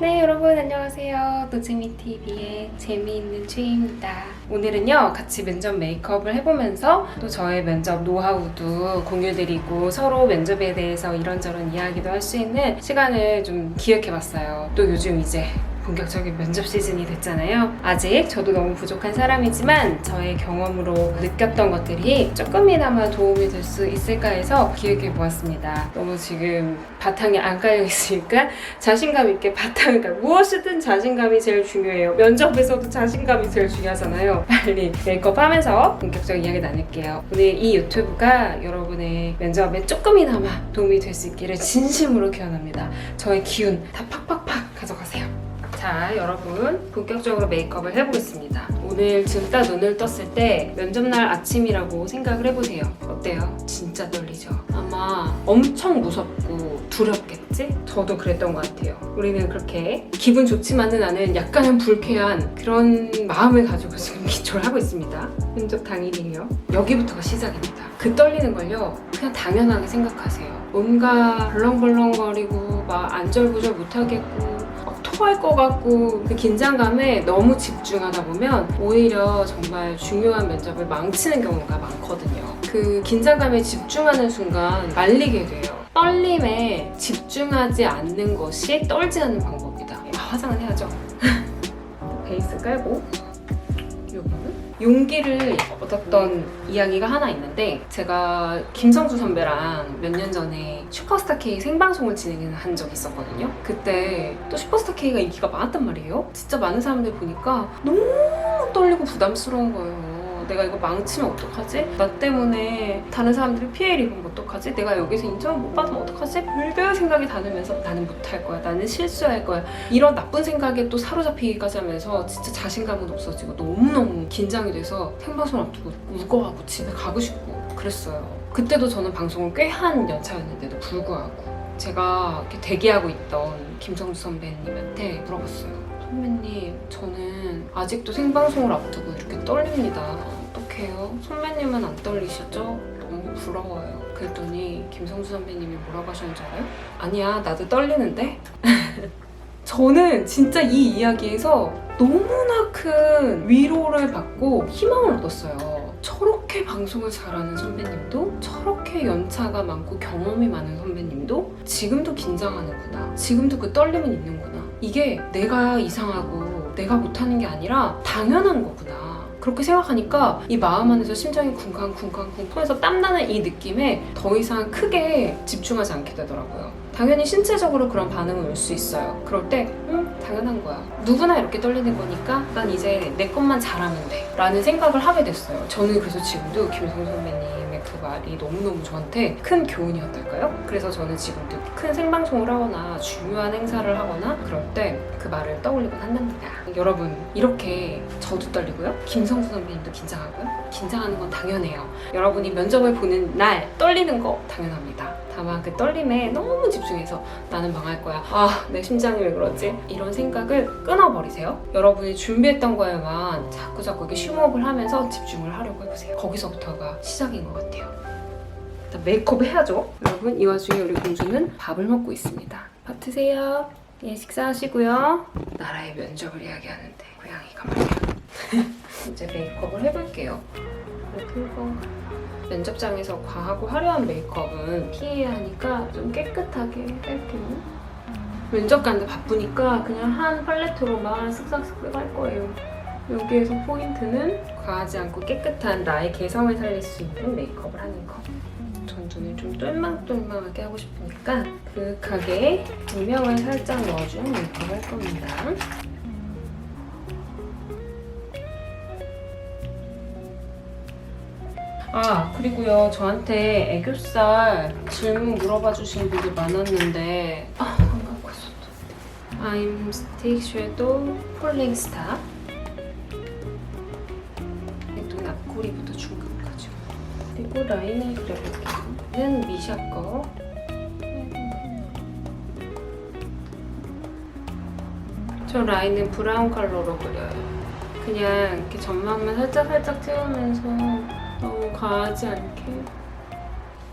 네 여러분 안녕하세요. 노재미TV의 재미있는 최희입니다. 오늘은요 같이 면접 메이크업을 해보면서 또 저의 면접 노하우도 공유드리고 서로 면접에 대해서 이런저런 이야기도 할 수 있는 시간을 좀 기획해봤어요. 또 요즘 이제 본격적인 면접 시즌이 됐잖아요. 아직 저도 너무 부족한 사람이지만 저의 경험으로 느꼈던 것들이 조금이나마 도움이 될 수 있을까 해서 기획해 보았습니다. 너무 지금 바탕이 안 깔려 있으니까 자신감 있게 바탕을 깔 무엇이든 자신감이 제일 중요해요. 면접에서도 자신감이 제일 중요하잖아요. 빨리 메이크업 하면서 본격적인 이야기 나눌게요. 오늘 이 유튜브가 여러분의 면접에 조금이나마 도움이 될 수 있기를 진심으로 기원합니다. 저의 기운 다 팍팍팍. 자, 여러분 본격적으로 메이크업을 해보겠습니다. 오늘 딱 눈을 떴을 때 면접날 아침이라고 생각을 해보세요. 어때요? 진짜 떨리죠? 아마 엄청 무섭고 두렵겠지? 저도 그랬던 것 같아요. 우리는 그렇게 기분 좋지만은 않은 약간은 불쾌한 그런 마음을 가지고 지금 기초를 하고 있습니다. 면접 당일이에요. 여기부터가 시작입니다. 그 떨리는 걸요, 그냥 당연하게 생각하세요. 뭔가 벌렁벌렁거리고 막 안절부절 못하겠고 막 토할 것 같고 그 긴장감에 너무 집중하다 보면 오히려 정말 중요한 면접을 망치는 경우가 많거든요. 그 긴장감에 집중하는 순간 말리게 돼요. 떨림에 집중하지 않는 것이 떨지 않는 방법이다. 아, 화장은 해야죠. 베이스 깔고 용기를 얻었던 이야기가 하나 있는데 제가 김성주 선배랑 몇 년 전에 슈퍼스타 K 생방송을 진행한 적이 있었거든요. 그때 또 슈퍼스타 K가 인기가 많았단 말이에요. 진짜 많은 사람들 보니까 너무 떨리고 부담스러운 거예요. 내가 이거 망치면 어떡하지? 나 때문에 다른 사람들이 피해를 입으면 어떡하지? 내가 여기서 인정을 못 받으면 어떡하지? 별별 생각이 다 들면서 나는 못할 거야. 나는 실수할 거야. 이런 나쁜 생각에 또 사로잡히기까지 하면서 진짜 자신감은 없어지고 너무너무 긴장이 돼서 생방송 앞두고 울고하고 집에 가고 싶고 그랬어요. 그때도 저는 방송을 꽤 한 연차였는데도 불구하고 제가 이렇게 대기하고 있던 김성주 선배님한테 물어봤어요. 선배님, 저는 아직도 생방송을 앞두고 이렇게 떨립니다. 어떡해요? 선배님은 안 떨리시죠? 너무 부러워요. 그랬더니 김성주 선배님이 뭐라고 하셨는지 알아요? 아니야, 나도 떨리는데? 저는 진짜 이 이야기에서 너무나 큰 위로를 받고 희망을 얻었어요. 저렇게 방송을 잘하는 선배님도 저렇게 연차가 많고 경험이 많은 선배님도 지금도 긴장하는구나. 지금도 그 떨림은 있는구나. 이게 내가 이상하고 내가 못하는 게 아니라 당연한 거구나. 그렇게 생각하니까 이 마음 안에서 심장이 쿵쾅쿵쾅쿵 통해서 땀나는 이 느낌에 더 이상 크게 집중하지 않게 되더라고요. 당연히 신체적으로 그런 반응은 올 수 있어요. 그럴 때, 음, 당연한 거야. 누구나 이렇게 떨리는 거니까 난 이제 내 것만 잘하면 돼. 라는 생각을 하게 됐어요. 저는 그래서 지금도 김성 선배님 의그 말이 너무너무 저한테 큰 교훈이었달까요? 그래서 저는 지금도 큰 생방송을 하거나 중요한 행사를 하거나 그럴 때 그 말을 떠올리곤 한답니다. 여러분, 이렇게 저도 떨리고요. 김성수 선배님도 긴장하고요. 긴장하는 건 당연해요. 여러분이 면접을 보는 날 떨리는 거 당연합니다. 다만 그 떨림에 너무 집중해서 나는 망할 거야. 아, 내 심장이 왜 그러지? 이런 생각을 끊어버리세요. 여러분이 준비했던 거에만 자꾸 자꾸 이렇게 쉼업을 하면서 집중을 하려고 해보세요. 거기서부터가 시작인 것 같아요. 일단 메이크업 해야죠. 여러분, 이 와중에 우리 공주는 밥을 먹고 있습니다. 밥 드세요. 예, 식사하시고요. 나라의 면접을 이야기하는데 고양이가 말이야. 이제 메이크업을 해볼게요. 그리고 면접장에서 과하고 화려한 메이크업은 피해야 하니까 좀 깨끗하게 할게요. 면접 가는데 바쁘니까 그냥 한 팔레트로만 쓱싹쓱싹 할 거예요. 여기에서 포인트는 과하지 않고 깨끗한 나의 개성을 살릴 수 있는 메이크업을 하는 거. 전 눈을 좀 똘망똘망하게 하고 싶으니까 그윽하게 조명을 살짝 넣어준 메이크업을 할 겁니다. 아 그리고요 저한테 애교살 질문 물어봐 주신 분들 많았는데 아 안 갖고 있었다 I'm Stick Shadow Falling Star 라인을 그려볼게요 는 미샤 거 저 라인은 브라운 컬러로 그려요 그냥 이렇게 전망만 살짝 살짝 채우면서 너무 과하지 않게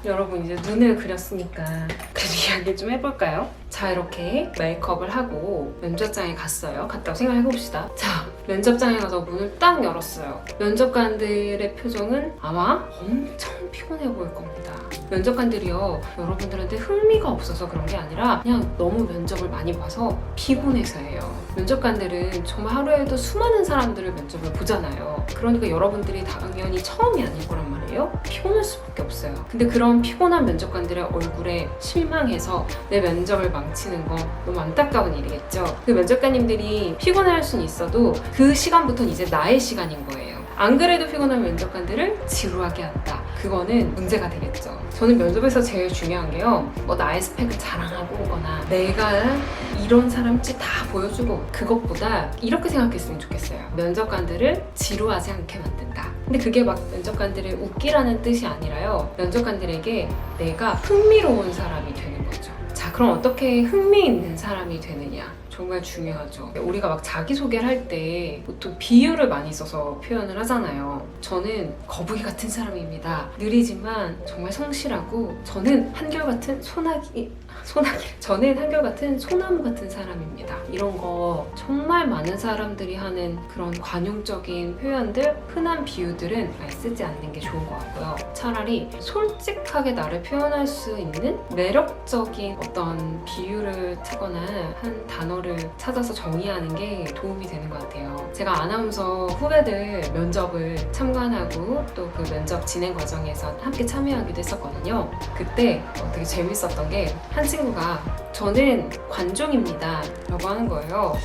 여러분 이제 눈을 그렸으니까 그래도 이야기 좀 해볼까요? 자 이렇게 메이크업을 하고 면접장에 갔어요. 갔다고 생각해 봅시다. 자 면접장에 가서 문을 딱 열었어요. 면접관들의 표정은 아마 엄청 피곤해 보일 겁니다. 면접관들이요 여러분들한테 흥미가 없어서 그런 게 아니라 그냥 너무 면접을 많이 봐서 피곤해서예요. 면접관들은 정말 하루에도 수많은 사람들을 면접을 보잖아요. 그러니까 여러분들이 당연히 처음이 아닐 거란 말이에요. 피곤할 수밖에 없어요. 근데 그런 피곤한 면접관들의 얼굴에 실망해서 내 면접을 망치는 건 너무 안타까운 일이겠죠. 그 면접관님들이 피곤할 수는 있어도 그 시간부터는 이제 나의 시간인 거예요. 안 그래도 피곤한 면접관들을 지루하게 한다. 그거는 문제가 되겠죠. 저는 면접에서 제일 중요한 게요. 뭐 나의 스펙을 자랑하고 오거나 내가 이런 사람지 다 보여주고 그것보다 이렇게 생각했으면 좋겠어요. 면접관들을 지루하지 않게 만든다. 근데 그게 막 면접관들을 웃기라는 뜻이 아니라요. 면접관들에게 내가 흥미로운 사람이 되는 그럼 어떻게 흥미 있는 사람이 되느냐? 정말 중요하죠. 우리가 막 자기소개를 할 때 보통 비유를 많이 써서 표현을 하잖아요. 저는 거북이 같은 사람입니다. 느리지만 정말 성실하고 저는 한결같은 소나기 소나기. 저는 한결같은 소나무 같은 사람입니다. 이런 거 정말 많은 사람들이 하는 그런 관용적인 표현들, 흔한 비유들은 잘 쓰지 않는 게 좋은 것 같고요. 차라리 솔직하게 나를 표현할 수 있는 매력적인 어떤 비유를 쓰거나 한 단어를 찾아서 정의하는 게 도움이 되는 것 같아요. 제가 아나운서 후배들 면접을 참관하고 또 그 면접 진행 과정에서 함께 참여하기도 했었거든요. 그때 어, 되게 재밌었던 게한 친구가 저는 관종입니다 라고 하는 거예요.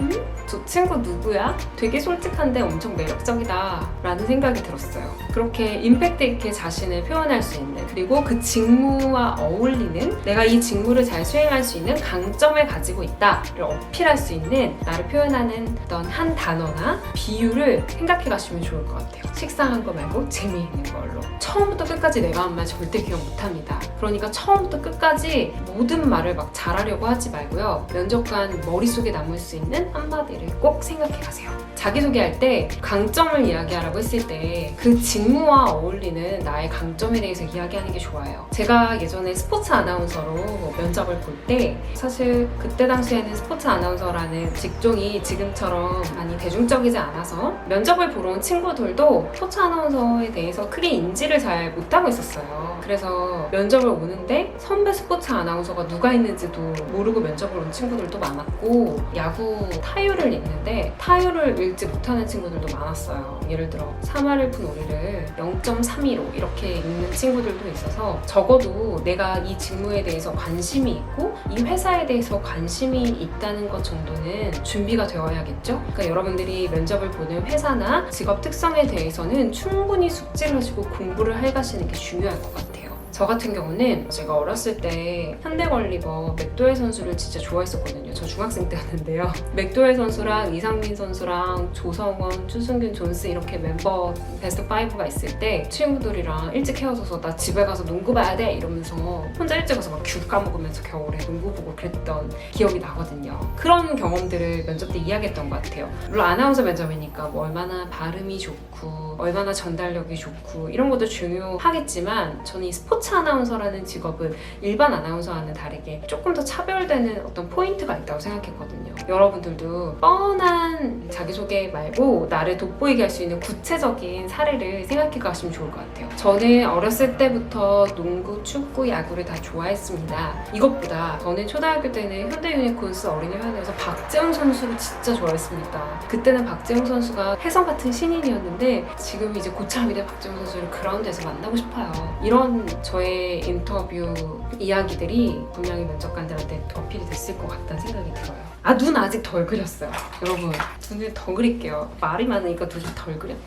음? 저 친구 누구야? 되게 솔직한데 엄청 매력적이다 라는 생각이 들었어요. 그렇게 임팩트 있게 자신을 표현할 수 있는 그리고 그 직무와 어울리는 내가 이 직무를 잘 수행할 수 있는 강점을 가지고 있다를 어필할 수 있는 나를 표현하는 어떤 한 단어나 비유를 생각해 가시면 좋을 것 같아요. 식상한 거 말고 재미있는 걸로. 처음부터 끝까지 내가 한 말 절대 기억 못 합니다. 그러니까 처음부터 끝까지 모든 말을 막 잘하려고 하지 말고요. 면접관 머릿속에 남을 수 있는 한마디를 꼭 생각해 가세요. 자기소개할 때 강점을 이야기하라고 했을 때 그 직무와 어울리는 나의 강점에 대해서 이야기하는 게 좋아요. 제가 예전에 스포츠 아나운서로 면접을 볼 때 사실 그때 당시에는 스포츠 아나운서라는 직종이 지금처럼 많이 대중적이지 않아서 면접을 보러 온 친구들도 스포츠 아나운서에 대해서 크게 인지를 잘 못하고 있었어요. 그래서 면접을 오는데 선배 스포츠 아나운서가 누가 있는지도 모르고 면접을 온 친구들도 많았고 야구 타율을 읽는데 타율을 읽지 못하는 친구들도 많았어요. 예를 들어 3할 1푼 오리를 0.32로 이렇게 읽는 친구들도 있어서 적어도 내가 이 직무에 대해서 관심이 있고 이 회사에 대해서 관심이 있다는 것 정도는 준비가 되어야겠죠? 그러니까 여러분들이 면접을 보는 회사나 직업 특성에 대해서는 충분히 숙지를 하시고 공부를 해 가시는 게 중요할 것 같아요. 저 같은 경우는 제가 어렸을 때 현대건리버 맥도웰 선수를 진짜 좋아했었거든요. 저 중학생 때였는데요. 맥도웰 선수랑 이상민 선수랑 조성원, 추승균, 존스 이렇게 멤버 베스트 5가 있을 때 친구들이랑 일찍 헤어져서 나 집에 가서 농구 봐야 돼 이러면서 혼자 일찍 가서 막 귤 까먹으면서 겨울에 농구 보고 그랬던 기억이 나거든요. 그런 경험들을 면접 때 이야기했던 것 같아요. 물론 아나운서 면접이니까 뭐 얼마나 발음이 좋고 얼마나 전달력이 좋고 이런 것도 중요하겠지만 저는 이 스포츠 아나운서라는 직업은 일반 아나운서와는 다르게 조금 더 차별되는 어떤 포인트가 있다고 생각했거든요. 여러분들도 뻔한 자기소개 말고 나를 돋보이게 할 수 있는 구체적인 사례를 생각해 가시면 좋을 것 같아요. 저는 어렸을 때부터 농구, 축구, 야구를 다 좋아했습니다. 이것보다 저는 초등학교 때는 현대 유니콘스 어린이 회원에서 박재홍 선수를 진짜 좋아했습니다. 그때는 박재홍 선수가 혜성 같은 신인이었는데 지금 이제 고참이 된 박재홍 선수를 그라운드에서 만나고 싶어요. 이런 저의 인터뷰 이야기들이 분명히 면접관들한테 어필이 됐을 것 같다는 생각이 들어요. 아, 눈 아직 덜 그렸어요. 여러분, 눈을 더 그릴게요. 말이 많으니까 눈이 덜 그렸네.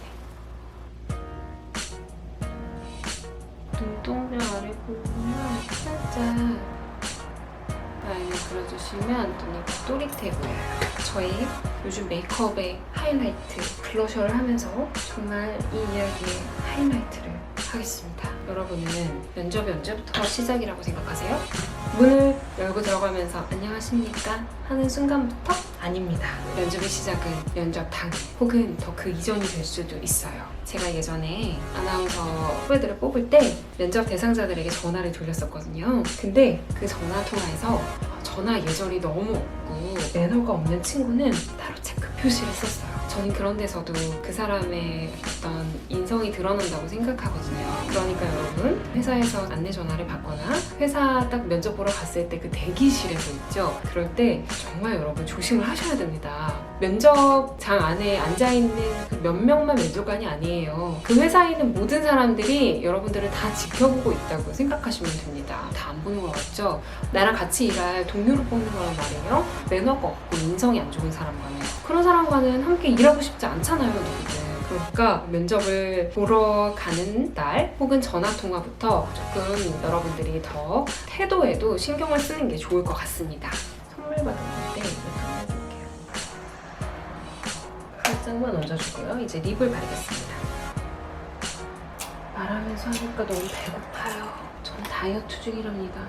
눈동자 아래 부분을 살짝 라인을 그려주시면 눈이 또릿해 보여요. 저희 요즘 메이크업의 하이라이트 블러셔를 하면서 정말 이 이야기의 하이라이트를 하겠습니다. 여러분은 면접이 언제부터 시작이라고 생각하세요? 문을 열고 들어가면서 안녕하십니까 하는 순간부터 아닙니다. 면접의 시작은 면접 당 혹은 더 그 이전이 될 수도 있어요. 제가 예전에 아나운서 후배들을 뽑을 때 면접 대상자들에게 전화를 돌렸었거든요. 근데 그 전화 통화에서 전화 예절이 너무 없고 매너가 없는 친구는 따로 체크 표시를 썼어요. 저는 그런 데서도 그 사람의 어떤 인성이 드러난다고 생각하거든요. 그러니까 여러분 회사에서 안내 전화를 받거나 회사 딱 면접 보러 갔을 때 그 대기실에서 있죠. 그럴 때 정말 여러분 조심을 하셔야 됩니다. 면접장 안에 앉아 있는 그 몇 명만 면접관이 아니에요. 그 회사에 있는 모든 사람들이 여러분들을 다 지켜보고 있다고 생각하시면 됩니다. 다 안 보는 거 같죠? 나랑 같이 일할 동료를 뽑는 거란 말이에요. 매너가 없고 인성이 안 좋은 사람과는 그런 사람과는 함께 일하고 싶지 않잖아요. 그러니까 면접을 보러 가는 날 혹은 전화 통화부터 조금 여러분들이 더 태도에도 신경을 쓰는 게 좋을 것 같습니다. 선물 좀 해볼게요. 살짝만 얹어주고요. 이제 립을 바르겠습니다. 말하면서 하니까 너무 배고파요. 전 다이어트 중이랍니다.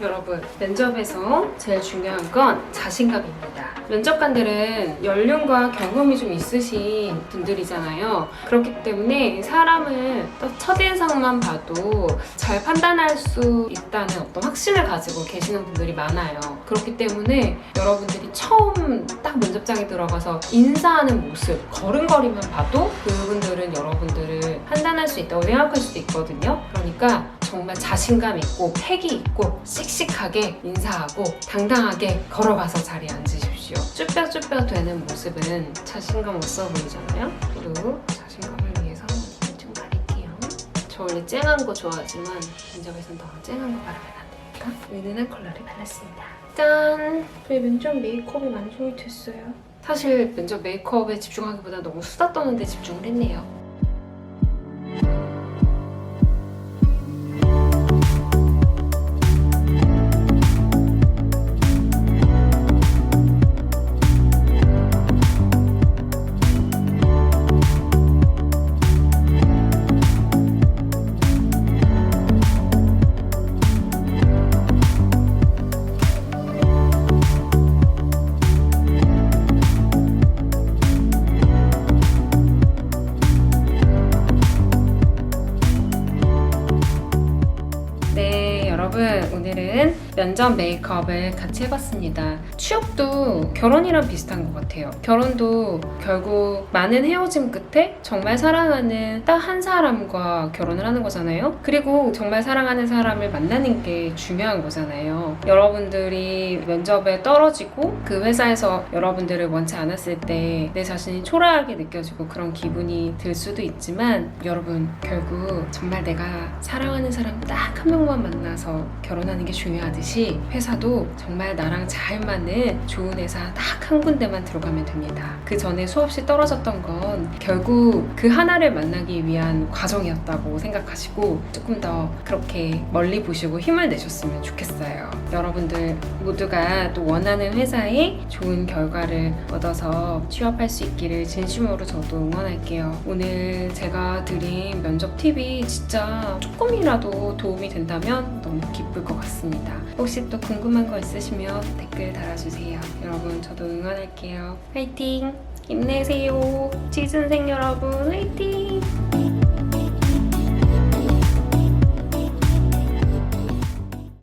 여러분, 면접에서 제일 중요한 건 자신감입니다. 면접관들은 연륜과 경험이 좀 있으신 분들이잖아요. 그렇기 때문에 사람을 또 첫인상만 봐도 잘 판단할 수 있다는 어떤 확신을 가지고 계시는 분들이 많아요. 그렇기 때문에 여러분들이 처음 딱 면접장에 들어가서 인사하는 모습, 걸음걸이만 봐도 그분들은 여러분들을 판단할 수 있다고 생각할 수도 있거든요. 그러니까 정말 자신감 있고 패기 있고 씩씩하게 인사하고 당당하게 걸어가서 자리에 앉으십시오. 쭈뼛쭈뼛 되는 모습은 자신감 없어 보이잖아요. 그리고 자신감을 위해서 좀 바를게요. 저 원래 쨍한 거 좋아하지만 면접에선 너무 쨍한 거 바르면 안 되니까 은은한 컬러를 발랐습니다. 짠! 저희 면접 메이크업이 완성이 됐어요. 사실 면접 메이크업에 집중하기보다 너무 수다 떠는데 집중을 했네요. 여러분 오늘은 면접 메이크업을 같이 해봤습니다. 취업도 결혼이랑 비슷한 것 같아요. 결혼도 결국 많은 헤어짐 끝에 정말 사랑하는 딱 한 사람과 결혼을 하는 거잖아요. 그리고 정말 사랑하는 사람을 만나는 게 중요한 거잖아요. 여러분들이 면접에 떨어지고 그 회사에서 여러분들을 원치 않았을 때 내 자신이 초라하게 느껴지고 그런 기분이 들 수도 있지만 여러분 결국 정말 내가 사랑하는 사람 딱 한 명만 만나서 결혼하는 게 중요하듯이 회사도 정말 나랑 잘 맞는 좋은 회사 딱 한 군데만 들어가면 됩니다. 그 전에 수없이 떨어졌던 건 결국 그 하나를 만나기 위한 과정이었다고 생각하시고 조금 더 그렇게 멀리 보시고 힘을 내셨으면 좋겠어요. 여러분들 모두가 또 원하는 회사에 좋은 결과를 얻어서 취업할 수 있기를 진심으로 저도 응원할게요. 오늘 제가 드린 면접 팁이 진짜 조금이라도 도움이 된다면 너무 기쁠 것 같습니다. 혹시 또 궁금한 거 있으시면 댓글 달아주세요. 여러분 저도 응원할게요. 화이팅! 힘내세요. 취준생 여러분 화이팅!